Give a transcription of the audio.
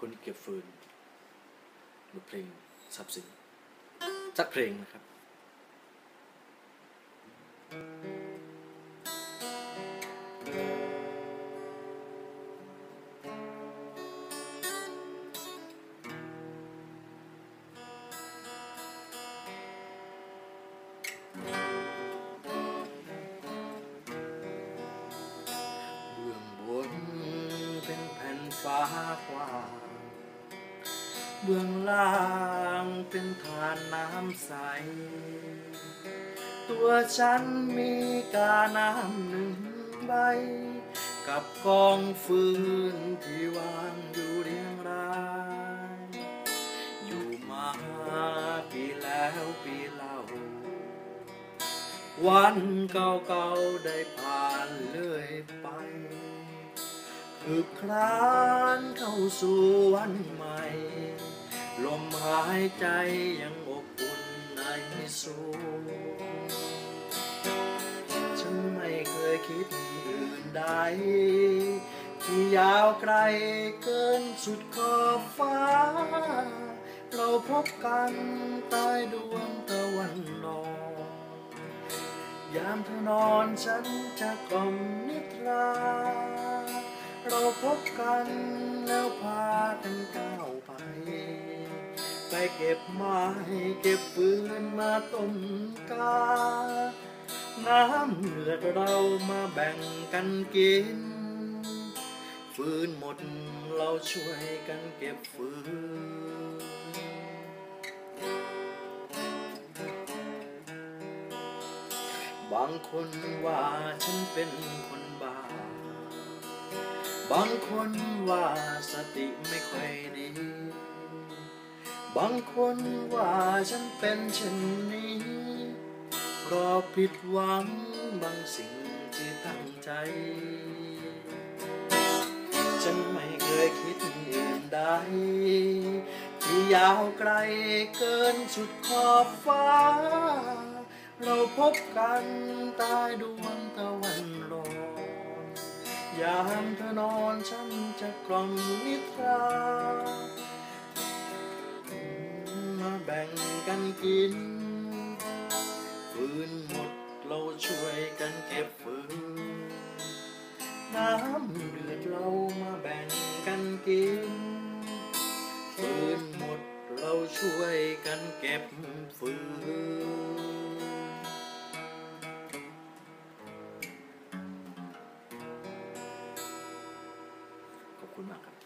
คนเก็บฟืนบทเพลงทรัพย์สินสักเพลงนะครับ เบื้องบนเป็นแผ่นฟ้ากว้าง เบื้องล่างเป็นทานน้ำใส ตัวฉันมีกาน้ำหนึ่งใบ กับกองฟืนที่วางอยู่เรียงราย อยู่มาปีแล้วปีเล่า วันเก่าๆได้ผ่านเลยไปคือคลานเข้าสู่วันใหม่ายใจยังอบอุ่นในสูฉันไม่เคยคิดอื่นใด ที่ยาวไกลเกินสุดขอบฟ้า เราพบกันใต้ดวงตะวันนองยามเธอนอนฉันจะกล่อมนิทรา เราพบกันแล้วพากันก้าวไป ไปเก็บไม้เก็บฟืนมาต้มกา น้ำเลือดเรามาแบ่งกันกิน ฟืนหมดเราช่วยกันเก็บฟืนบางคนว่าฉันเป็นคนบ้า บางคนว่าสติไม่ค่อยดี บางคนว่าฉันเป็นเช่นนี้เพราะผิดหวังบางสิ่งที่ตั้งใจ ฉันไม่เคยคิดอื่นใด ที่ยาวไกลเกินสุดขอบฟ้า เราพบกันใต้ดวงตะวันรอนยามเธอนอนฉันจะกล่อมนิทรา บ่งกันกิน ฟืนหมดเราช่วยกันเก็บฟืน น้ำเดือดเรามาแบ่งกันกิน ฟืนหมดเราช่วยกันเก็บฟืนขอบคุณมากครับ